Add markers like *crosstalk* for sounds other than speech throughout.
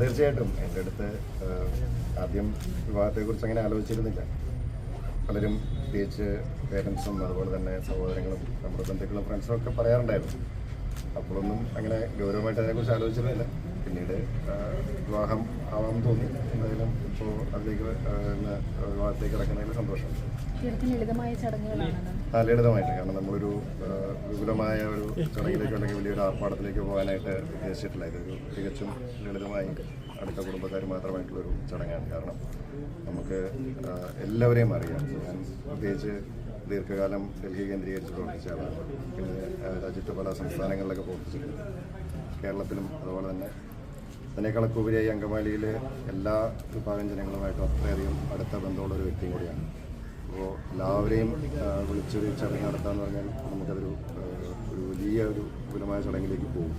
തീർച്ചയായിട്ടും. എന്റെ അടുത്ത് ആദ്യം വിവാഹത്തെക്കുറിച്ച് അങ്ങനെ ആലോചിച്ചിരുന്നില്ല. പലരും പ്രത്യേകിച്ച് പേരൻസും അതുപോലെ തന്നെ സഹോദരങ്ങളും നമ്മുടെ ബന്ധുക്കളും ഫ്രണ്ട്സും ഒക്കെ പറയാറുണ്ടായിരുന്നു. അപ്പോഴൊന്നും അങ്ങനെ ഗൗരവമായിട്ട് അതിനെക്കുറിച്ച് ആലോചിച്ചിരുന്നില്ല. പിന്നീട് വിവാഹം ആവാൻ തോന്നി. എന്തായാലും ഇപ്പോൾ അതിലേക്ക് വിവാഹത്തേക്ക് കിടക്കുന്നതിൽ സന്തോഷം. ആ ലളിതമായിട്ട്. കാരണം നമ്മളൊരു വിപുലമായ ഒരു ചടങ്ങിലേക്കോ അല്ലെങ്കിൽ വലിയൊരു ആർപ്പാടത്തിലേക്ക് പോകാനായിട്ട് ഉദ്ദേശിച്ചിട്ടില്ല. ഇതൊരു തികച്ചും ലളിതമായി അടുത്ത കുടുംബക്കാർ മാത്രമായിട്ടുള്ളൊരു ചടങ്ങാണ്. കാരണം നമുക്ക് എല്ലാവരെയും അറിയാം. ഞാൻ പ്രത്യേകിച്ച് ദീർഘകാലം ഡൽഹി കേന്ദ്രീകരിച്ച് പ്രവർത്തിച്ച ആളാണ്. പിന്നെ രാജ്യത്തെ പല സംസ്ഥാനങ്ങളിലൊക്കെ പ്രവർത്തിച്ചിട്ടുണ്ട്. കേരളത്തിലും അതുപോലെ തന്നെ അതിനേക്കാളൊക്കെ ഉപരിയായി അങ്കമാലിയിൽ എല്ലാ വിഭാഗം ജനങ്ങളുമായിട്ടും അത്രയധികം അടുത്ത ബന്ധമുള്ള ഒരു വ്യക്തിയും കൂടിയാണ്. അപ്പോൾ എല്ലാവരെയും വിളിച്ചൊരു ചടങ്ങ് നടത്താമെന്ന് പറഞ്ഞാൽ നമുക്കതൊരു ഒരു വലിയ ഒരു വിപുലമായ ചടങ്ങിലേക്ക് പോകും.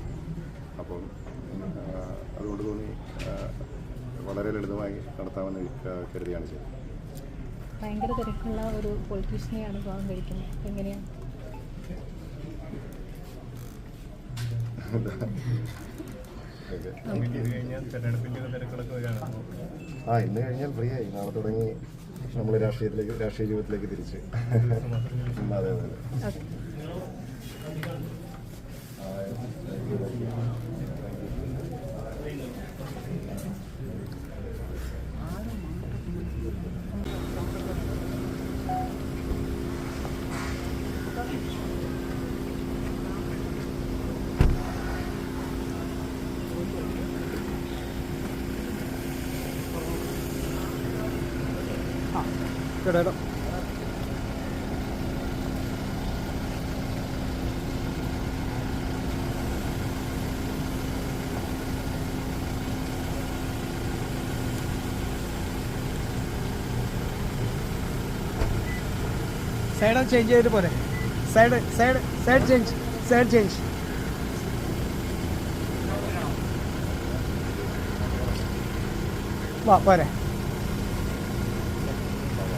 അപ്പം അതുകൊണ്ട് തോന്നി വളരെ ലളിതമായി നടത്താമെന്ന് കരുതിയാണ് ചെയ്തത്. ഭയങ്കര തിരക്കുള്ള ഒരു പൊളിറ്റീഷ്യനെയാണ് വിവാഹം കഴിക്കുന്നത്. എങ്ങനെയാണ് *laughs* ആ ഇന്ന് കഴിഞ്ഞാൽ ഫ്രീ ആയി. നാളെ തുടങ്ങി നമ്മൾ രാഷ്ട്രീയത്തിലേക്ക് രാഷ്ട്രീയ ജീവിതത്തിലേക്ക് തിരിച്ച്. അതെ അതെ അതെ അതെ ഓക്കെ സൈഡ് ചേഞ്ച് ചെയ്തിട്ട് പോരെ. Side side side change side change വാ പോരെ.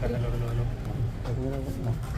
no.